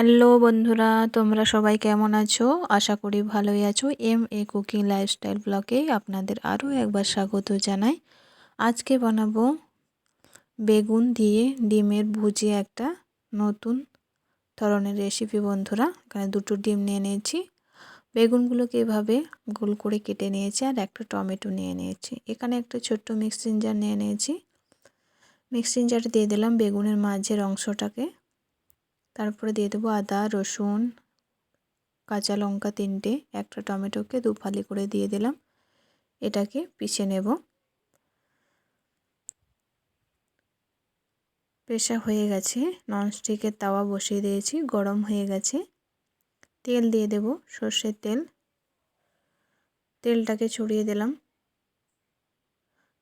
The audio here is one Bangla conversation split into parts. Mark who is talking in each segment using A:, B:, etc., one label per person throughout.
A: হ্যালো বন্ধুরা, তোমরা সবাই কেমন আছো? আশা করি ভালোই আছো। এম এ কুকিং লাইফস্টাইল ব্লগে আপনাদের আরও একবার স্বাগত জানাই। আজকে বানাবো বেগুন দিয়ে ডিমের ভুজিয়ে একটা নতুন ধরনের রেসিপি বন্ধুরা। এখানে দুটো ডিম নিয়ে নিয়েছি। বেগুনগুলোকে এভাবে গোল করে কেটে নিয়েছি আর একটা টমেটো নিয়ে নিয়েছি। এখানে একটা ছোট্ট মিক্সিং জার নিয়ে নিয়েছি। মিক্সিং দিয়ে দিলাম বেগুনের মাঝের অংশটাকে। তারপরে দিয়ে দেবো আদা, রসুন, কাঁচা লঙ্কা তিনটে, একটা টমেটোকে দু ফালি করে দিয়ে দিলাম। এটাকে পিষে নেব। পেশা হয়ে গেছে, ননস্টিকের তাওয়া বসিয়ে দিয়েছি, গরম হয়ে গেছে। তেল দিয়ে দেব সর্ষের তেল। তেলটাকে ছড়িয়ে দিলাম।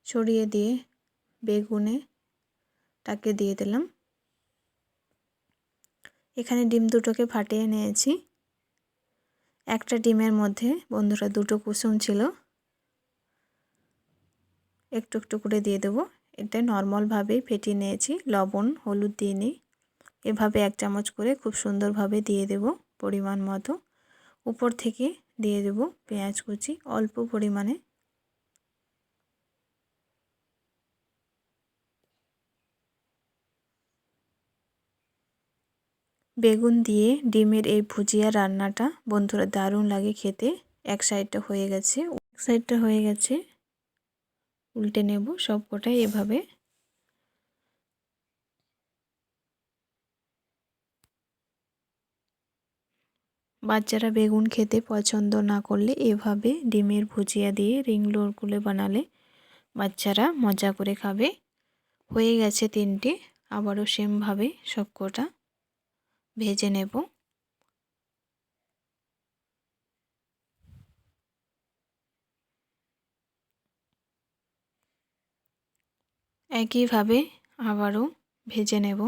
A: ছড়িয়ে দিয়ে বেগুনে টাকে দিয়ে দিলাম। এখানে ডিম দুটোকে ফাটিয়ে নিয়েছি। একটা ডিমের মধ্যে বন্ধুরা দুটো কুসুম ছিল। একটু একটু করে দিয়ে দেবো। এটা নর্মালভাবেই ফেটিয়ে নিয়েছি। লবণ, হলুদ দিয়ে নিই। এভাবে এক চামচ করে খুব সুন্দরভাবে দিয়ে দেব পরিমাণ মতো। উপর থেকে দিয়ে দেব পেঁয়াজ কুচি অল্প পরিমাণে। বেগুন দিয়ে ডিমের এই ভুজিয়া রান্নাটা বন্ধুরা দারুণ লাগে খেতে। এক সাইডটা হয়ে গেছে, এক সাইডটা হয়ে গেছে। উল্টে নেব সব কটাই এভাবে। বাচ্চারা বেগুন খেতে পছন্দ না করলে এভাবে ডিমের ভুজিয়া দিয়ে রিং লোরগুলো বানালে বাচ্চারা মজা করে খাবে। হয়ে গেছে তিনটে, আবারও সেমভাবে সব কটা। ভেজে নেব। একইভাবে আবারও ভেজে নেব।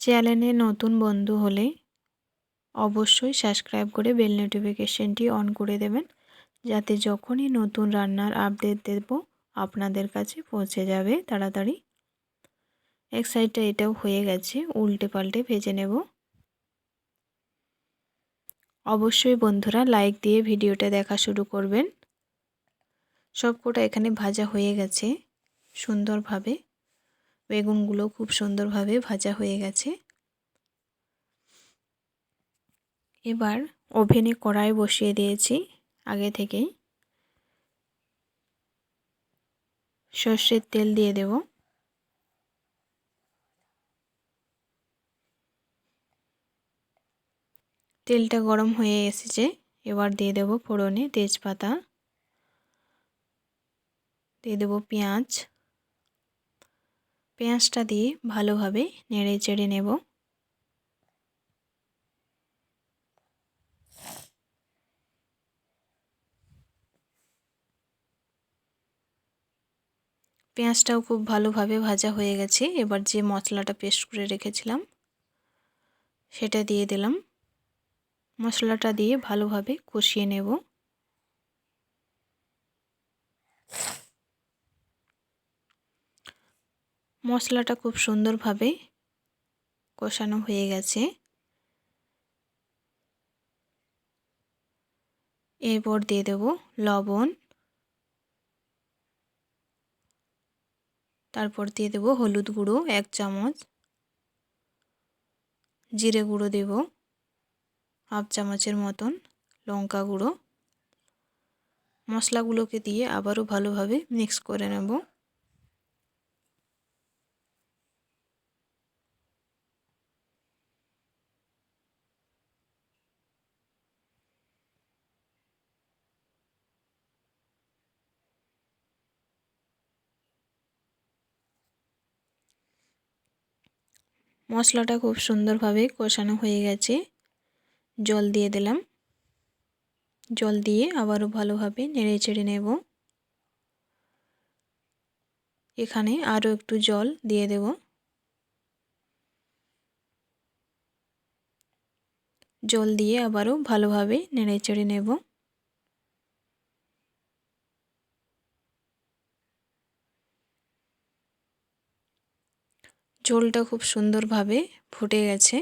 A: চ্যানেলে নতুন বন্ধু হলে অবশ্যই সাবস্ক্রাইব করে বেল নোটিফিকেশনটি অন করে দেবেন। যাতে যখনই নতুন রান্নার আপডেট দেব আপনাদের কাছে পৌঁছে যাবে তাড়াতাড়ি। এক সাইডটা এটাও হয়ে গেছে, উল্টে পাল্টে ভেজে নেব। অবশ্যই বন্ধুরা লাইক দিয়ে ভিডিওটা দেখা শুরু করবেন। সবকটা এখানে ভাজা হয়ে গেছে সুন্দরভাবে। বেগুনগুলো খুব সুন্দরভাবে ভাজা হয়ে গেছে। এবার ওভেনে কড়াই বসিয়ে দিয়েছি আগে থেকেই। সর্ষের তেল দিয়ে দেব। তেলটা গরম হয়ে এসেছে, এবার দিয়ে দেব ফোড়নে তেজপাতা। দিয়ে দেব পেঁয়াজ। পেঁয়াজটা দিয়ে ভালোভাবে নেড়ে চেড়ে নেব। পেঁয়াজটাও খুব ভালোভাবে ভাজা হয়ে গেছে। এবার যে মশলাটা পেস্ট করে রেখেছিলাম, সেটা দিয়ে দিলাম। মশলাটা দিয়ে ভালোভাবে কষিয়ে নেব। মশলাটা খুব সুন্দরভাবে কষানো হয়ে গেছে। এরপর দিয়ে দেব লবণ। তারপর দিয়ে দেব হলুদ গুঁড়ো, এক চামচ। জিরে গুঁড়ো দেব, হাফ চামচের মতন লঙ্কা গুঁড়ো। মশলাগুলোকে দিয়ে আবারও ভালোভাবে মিক্স করে নেব। মশলাটা খুব সুন্দরভাবে কষানো হয়ে গেছে। জল দিয়ে দিলাম। জল দিয়ে আবারও ভালোভাবে নেড়ে চেড়ে নেব। এখানে আরও একটু জল দিয়ে দেব। জল দিয়ে আবারও ভালোভাবে নেড়ে চেড়ে নেব। ঝোলটা খুব সুন্দরভাবে ফুটে গেছে।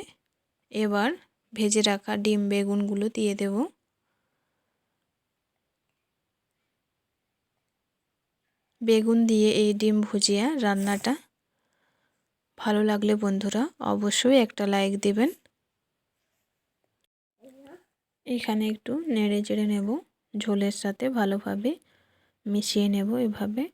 A: এবার ভেজে রাখা ডিম বেগুনগুলো দিয়ে দেব। বেগুন দিয়ে এই ডিম ভুজিয়া রান্নাটা ভালো লাগলে বন্ধুরা অবশ্যই একটা লাইক দেবেন। এখানে একটু নেড়ে চেড়ে নেব। ঝোলের সাথে ভালোভাবে মিশিয়ে নেব এভাবে।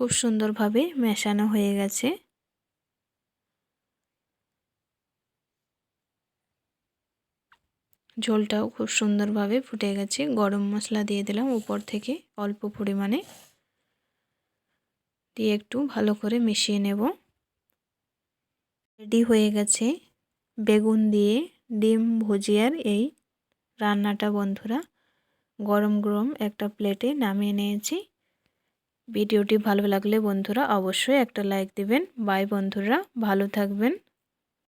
A: খুব সুন্দরভাবে মেশানো হয়ে গেছে। ঝোলটাও খুব সুন্দরভাবে ফুটে গেছে। গরম মশলা দিয়ে দিলাম উপর থেকে অল্প পরিমাণে। দিয়ে একটু ভালো করে মিশিয়ে নেব। রেডি হয়ে গেছে বেগুন দিয়ে ডিম ভুজিয়ার এই রান্নাটা বন্ধুরা। গরম গরম একটা প্লেটে নামিয়ে নিয়েছি। ভিডিওটি ভালো লাগলে বন্ধুরা অবশ্যই একটা লাইক দেবেন। বাই বন্ধুরা ভালো থাকবেন।